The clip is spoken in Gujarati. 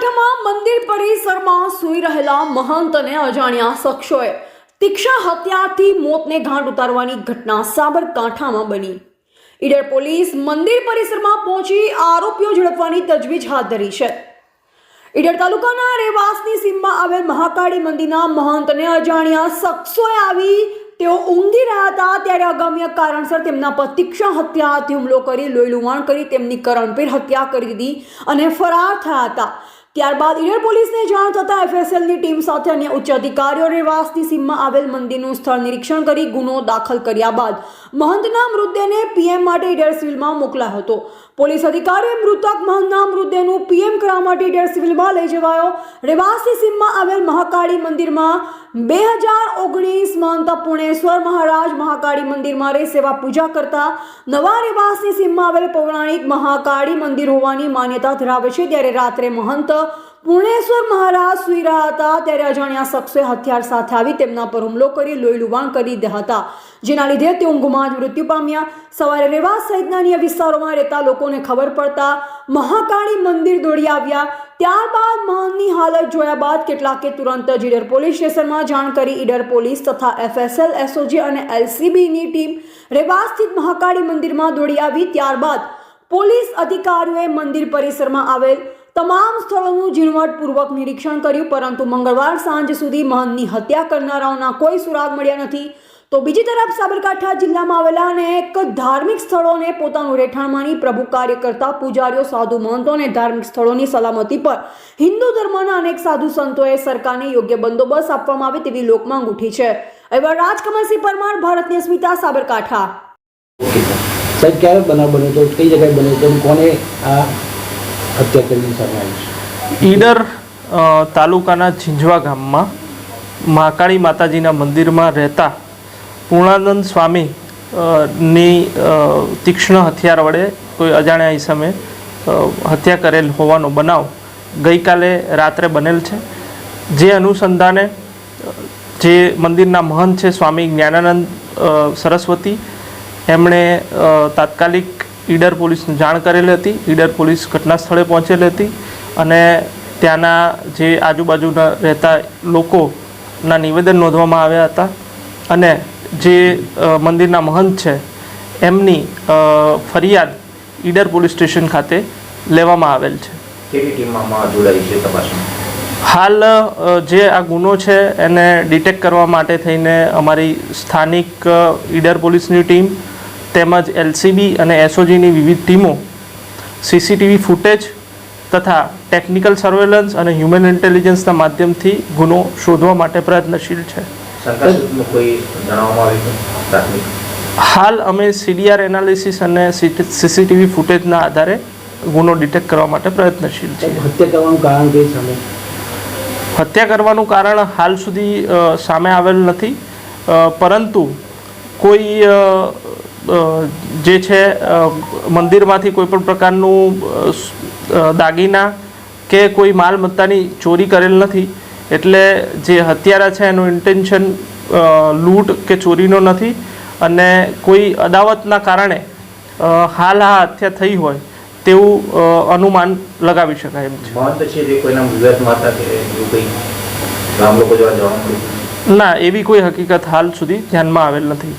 સાબરકાંઠામાં મંદિર પરિસરમાં સૂઈ રહેલા મહંત અજાણ્યા શખ્સોએ તીક્ષા હત્યાથી મોતને ઘાટ ઉતારવાની ઘટના સાબરકાંઠામાં બની. ઈડર પોલીસ મંદિર પરિસરમાં પહોંચી આરોપીઓ ઝડપવાની તજવીજ હાથ ધરી છે. ઈડર તાલુકાના રેવાસની સીમમાં આવેલ મહાકાળી મંદિરના મહંતને અજાણ્યા શખ્સોએ આવી તેઓ ઊંઘી રહ્યા હતા ત્યારે અગમ્ય કારણસર તેમના પર તીક્ષણ હત્યાથી હુમલો કરી લોહી લુવાણ કરી તેમની કરણપીર હત્યા કરી દીધી અને ફરાર થયા હતા. ત્યારબાદ ઈડર પોલીસને જાણ થતાં એફએસએલની ટીમ સાથે અન્ય ઉચ્ચ અધિકારીઓ રેવાસની સીમમાં આવેલ મંદિરનું સ્થળ નિરીક્ષણ કરી ગુનો દાખલ કર્યા બાદ મહંતના મૃતદેહને પીએમ માટે ઈડર સિવિલમાં મોકલાયો હતો. પોલીસ અધિકારીએ મૃતક મહંતના મૃતદેહનું પીએમ કરવા માટે ઈડર સિવિલમાં લઈ જવાયો. રેવાસી સીમમાં આવેલ મહાકાળી મંદિરમાં બે હજાર ઓગણીસ મહંત પુણેશ્વર મહારાજ મહાકાળી મંદિરમાં રહી સેવા પૂજા કરતા નવા રેવાસી સીમમાં આવેલ પૌરાણિક મહાકાળી મંદિર હોવાની માન્યતા ધરાવે છે. ત્યારે રાત્રે મહંત પુણેશ્વર મહારાજ સુઈ રહ્યા હતા, ત્યારે અજાણ્યા શખ્સોએ હથિયાર સાથે આવી તેમના પર હુમલો કરી લોહી લુવાણ કરી દીધા હતા. જેના લીધે તે ઊંઘમાં જ મૃત્યુ પામ્યા. સવારે રેવાસ સહિતના અન્ય વિસ્તારોમાં રહેતા લોકોને ખબર પડતા મહાકાળી મંદિર દોડી આવ્યા. ત્યારબાદ મહાનની હાલત જોયા બાદ કેટલાકે તુરંત જ ઈડર પોલીસ સ્ટેશનમાં જાણ કરી. ઈડર પોલીસ તથા એફએસએલ, એસઓજી અને એલસીબીની ટીમ રેવાસ સ્થિત મહાકાળી મંદિરમાં દોડી આવી. ત્યારબાદ પોલીસ અધિકારીઓએ મંદિર પરિસરમાં આવેલ તમામ સ્થળોનું ઝીણવટપૂર્વક નિરીક્ષણ કર્યું, પરંતુ મંગળવાર સાંજ સુધી મહંતની હત્યા કરનારાઓના કોઈ સુરાગ મળ્યા નથી. તો બીજી તરફ સાબરકાંઠા જિલ્લામાં આવેલા અનેક ધાર્મિક સ્થળોને પોતાનું રહેઠાણ માની પ્રભુ કાર્ય કરતા પૂજારીઓ, સાધુ મહંતો અને ધાર્મિક સ્થળોની સલામતી પર હિન્દુ ધર્મના અનેક સાધુ સંતોએ સરકારને યોગ્ય બંદોબસ્ત આપવામાં આવે તેવી લોકમાંગ ઉઠી છે. એવા રાજકમલસિંહ પરમાર, ભારતની અસ્મિતા, સાબરકાંઠા. સાહેબ, ક્યારે બનાવ બન્યો? હતો કઈ જગ્યાએ બન્યો? હતો કોને હત્યા કરીને સામે છે. ઈડર તાલુકાના ઝીંઝવા ગામમાં મહાકાળી માતાજીના મંદિરમાં રહેતા પૂર્ણાનંદ સ્વામી ની તીક્ષ્ણ હથિયાર વડે કોઈ અજાણ્યા ઈસમે હત્યા કરેલ હોવાનો બનાવ ગઈકાલે રાત્રે બનેલ છે. જે અનુસંધાને, જે મંદિરના મહંત છે સ્વામી જ્ઞાનાનંદ સરસ્વતી, એમણે તાત્કાલિક ઈડર પોલીસને જાણ કરેલી હતી. ઈડર પોલીસ ઘટના સ્થળે પહોંચેલી હતી અને ત્યાંના જે આજુબાજુના રહેતા લોકોના નિવેદન નોંધવામાં આવ્યા હતા અને જે મંદિરના મહંત છે એમની ફરિયાદ ઈડર પોલીસ સ્ટેશન ખાતે લેવામાં આવેલ છે. હાલ જે આ ગુનો છે એને ડિટેક્ટ કરવા માટે થઈને અમારી સ્થાનિક ઈડર પોલીસની ટીમ તેમજ એલસીબી અને એસઓજીની વિવિધ ટીમો સીસીટીવી ફૂટેજ તથા ટેકનિકલ સર્વેલન્સ અને હ્યુમન ઇન્ટેલિજન્સના માધ્યમથી ગુનો શોધવા માટે પ્રયત્નશીલ છે. હાલ અમે સીડીઆર એનાલિસિસ અને સીસીટીવી ફૂટેજના આધારે ગુનો ડિટેક્ટ કરવા માટે પ્રયત્નશીલ છે હત્યા કરવાનું કારણ કઈ સામે? હત્યા કરવાનું કારણ હાલ સુધી સામે આવેલ નથી. પરંતુ કોઈ જે છે મંદિરમાંથી કોઈ પણ પ્રકારનું દાગીના કે કોઈ માલ મત્તાની ચોરી કરેલ નથી એટલે જે હત્યારા છે એનું ઇન્ટેન્શન લૂંટ કે ચોરીનો નથી અને કોઈ અદાવતના કારણે હાલ આ હત્યા થઈ હોય તેવું અનુમાન લગાવી શકાય એમ છે. ના એવી કોઈ હકીકત હાલ સુધી ધ્યાનમાં આવેલ નથી.